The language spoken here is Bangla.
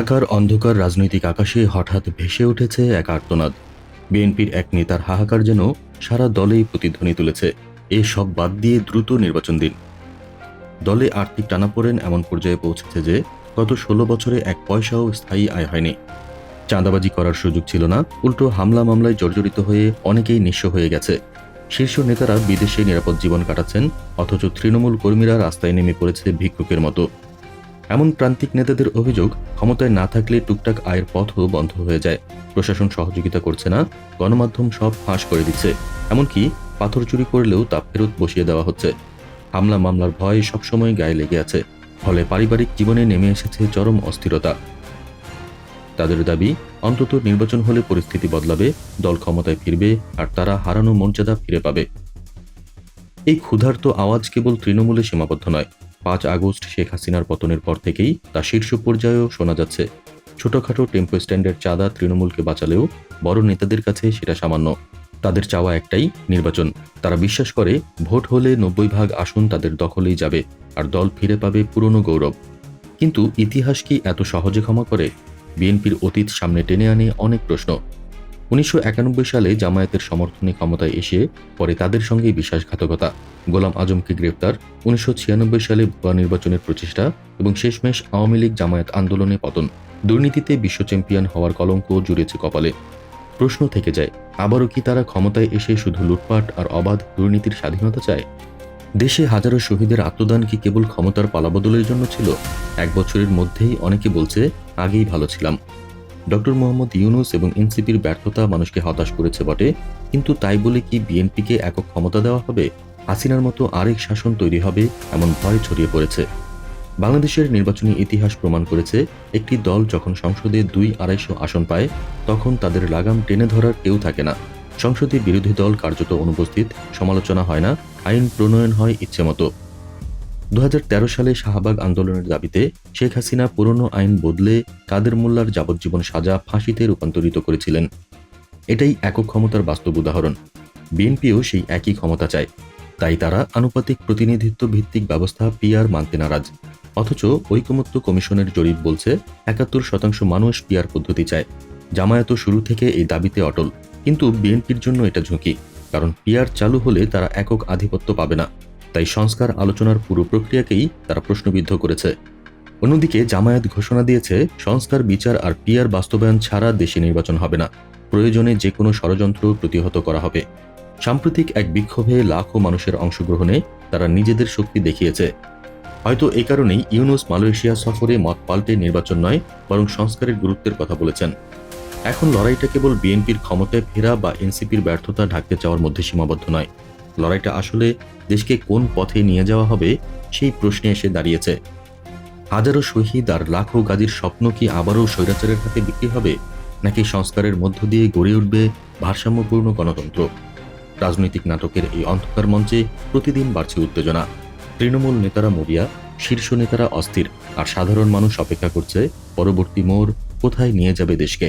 ঢাকার অন্ধকার রাজনৈতিক আকাশে হঠাৎ ভেসে উঠেছে এক আর্তনাদ। বিএনপির এক নেতার হাহাকার যেন সারা দলেই প্রতিধ্বনি তুলেছে। এ সব বাদ দিয়ে দ্রুত নির্বাচন দিন। দলে আর্থিক টানাপোড়েন এমন পর্যায়ে পৌঁছেছে যে গত ষোলো বছরে এক পয়সাও স্থায়ী আয় হয়নি। চাঁদাবাজি করার সুযোগ ছিল না, উল্টো হামলা মামলায় জর্জরিত হয়ে অনেকেই নিঃস্ব হয়ে গেছে। শীর্ষ নেতারা বিদেশে নিরাপদ জীবন কাটাচ্ছেন, অথচ তৃণমূল কর্মীরা রাস্তায় নেমে পড়েছে ভিক্ষুকের মতো। এমন প্রান্তিক নেতাদের অভিযোগ ক্ষমতায় না থাকলে টুকটাক আয়ের পথও বন্ধ হয়ে যায়। প্রশাসন সহযোগিতা করছে না, গণমাধ্যম সব ফাঁস করে দিচ্ছে। এমনকি পাথর চুরি করলেও তা ফেরত বসিয়ে দেওয়া হচ্ছে। হামলা মামলার ভয় সবসময় গায়ে লেগে আছে। ফলে পারিবারিক জীবনে নেমে এসেছে চরম অস্থিরতা। তাদের দাবি, অন্তত নির্বাচন হলে পরিস্থিতি বদলাবে, দল ক্ষমতায় ফিরবে, আর তারা হারানো মর্যাদা ফিরে পাবে। এই ক্ষুধার্ত আওয়াজ কেবল তৃণমূলে সীমাবদ্ধ নয় পাঁচ আগস্ট শেখ হাসিনার পতনের পর থেকেই তা শীর্ষ পর্যায়েও শোনা যাচ্ছে। ছোটখাটো টেম্পো স্ট্যান্ডের চাঁদা তৃণমূলকে বাঁচালেও বড় নেতাদের কাছে সেটা সামান্য। তাদের চাওয়া একটাই, নির্বাচন। তারা বিশ্বাস করে, ভোট হলে নব্বই ভাগ আসন তাদের দখলেই যাবে, আর দল ফিরে পাবে পুরনো গৌরব। কিন্তু ইতিহাস কি এত সহজে ক্ষমা করে? বিএনপির অতীত সামনে টেনে আনে অনেক প্রশ্ন। উনিশশো একানব্বই সালে জামায়াতের সমর্থনে ক্ষমতায় এসে পরে তাদের সঙ্গেই বিশ্বাসঘাতকতা। গোলাম আজমকে গ্রেপ্তার, উনিশশো ছিয়ানব্বই সালে ভুয়া নির্বাচনের প্রচেষ্টা এবং শেষমেশ আওয়ামী লীগ জামায়াত আন্দোলনে পতন। দুর্নীতিতে বিশ্ব চ্যাম্পিয়ন হওয়ার কলঙ্ক জুড়েছে কপালে। প্রশ্ন থেকে যায়, আবারও কি তারা ক্ষমতায় এসে শুধু লুটপাট আর অবাধ দুর্নীতির স্বাধীনতা চায়? দেশে হাজারো শহীদের আত্মদান কি কেবল ক্ষমতার পালাবদলের জন্য ছিল? এক বছরের মধ্যেই অনেকে বলছে, আগেই ভালো ছিলাম। ডক্টর মোহাম্মদ ইউনুস এবং এনসিপির ব্যর্থতা মানুষকে হতাশ করেছে বটে, কিন্তু তাই বলে কি বিএনপিকে একক ক্ষমতা দেওয়া হবে? হাসিনার মতো আরেক শাসন তৈরি হবে এমন ভয় ছড়িয়ে পড়েছে। বাংলাদেশের নির্বাচনী ইতিহাস প্রমাণ করেছে, একটি দল যখন সংসদে দুই আড়াইশো আসন পায়, তখন তাদের লাগাম টেনে ধরার কেউ থাকে না। সংসদে বিরোধী দল কার্যত অনুপস্থিত, সমালোচনা হয় না, আইন প্রণয়ন হয় ইচ্ছেমতো দু হাজার তেরো সালে শাহবাগ আন্দোলনের দাবিতে শেখ হাসিনা পুরনো আইন বদলে কাদের মোল্লার যাবজ্জীবন সাজা ফাঁসিতে রূপান্তরিত করেছিলেন। এটাই একক ক্ষমতার বাস্তব উদাহরণ। বিএনপিও সেই একই ক্ষমতা চায়। তাই তারা আনুপাতিক প্রতিনিধিত্ব ভিত্তিক ব্যবস্থা পিআর মানতে নারাজ। অথচ ঐকমত্য কমিশনের জরিপ বলছে, একাত্তর শতাংশ মানুষ পিআর পদ্ধতি চায়। জামায়াত শুরু থেকে এই দাবিতে অটল। কিন্তু বিএনপির জন্য এটা ঝুঁকি। কারণ পিআর চালু হলে তারা একক আধিপত্য পাবে না। তাই সংস্কার আলোচনার পুরো প্রক্রিয়াকেই তারা প্রশ্নবিদ্ধ করেছে। অন্যদিকে জামায়াত ঘোষণা দিয়েছে, সংস্কার, বিচার আর পিয়ার বাস্তবায়ন ছাড়া দেশে নির্বাচন হবে না। প্রয়োজনে যে কোনো ষড়যন্ত্র প্রতিহত করা হবে। সাম্প্রতিক এক বিক্ষোভে লাখো মানুষের অংশগ্রহণে তারা নিজেদের শক্তি দেখিয়েছে। হয়তো এই কারণেই ইউনুস মালয়েশিয়া সফরে মত পাল্টে নির্বাচন নয়, বরং সংস্কারের গুরুত্বের কথা বলেছেন। এখন লড়াইটা কেবল বিএনপির ক্ষমতায় ফেরা বা এনসিপির ব্যর্থতা ঢাকতে চাওয়ার মধ্যে সীমাবদ্ধ নয়। লড়াইটা আসলে দেশকে কোন পথে নিয়ে যাওয়া হবে, সেই প্রশ্নে এসে দাঁড়িয়েছে। হাজারো শহীদ আর লাখো গাজীর স্বপ্ন কি আবারও স্বৈরাচারের হাতে বিক্রি হবে, নাকি সংস্কারের মধ্য দিয়ে গড়ে উঠবে ভারসাম্যপূর্ণ গণতন্ত্র? রাজনৈতিক নাটকের এই অন্ধকার মঞ্চে প্রতিদিন বাড়ছে উত্তেজনা। তৃণমূল নেতারা মরিয়া, শীর্ষ নেতারা অস্থির, আর সাধারণ মানুষ অপেক্ষা করছে, পরবর্তী মোড় কোথায় নিয়ে যাবে দেশকে?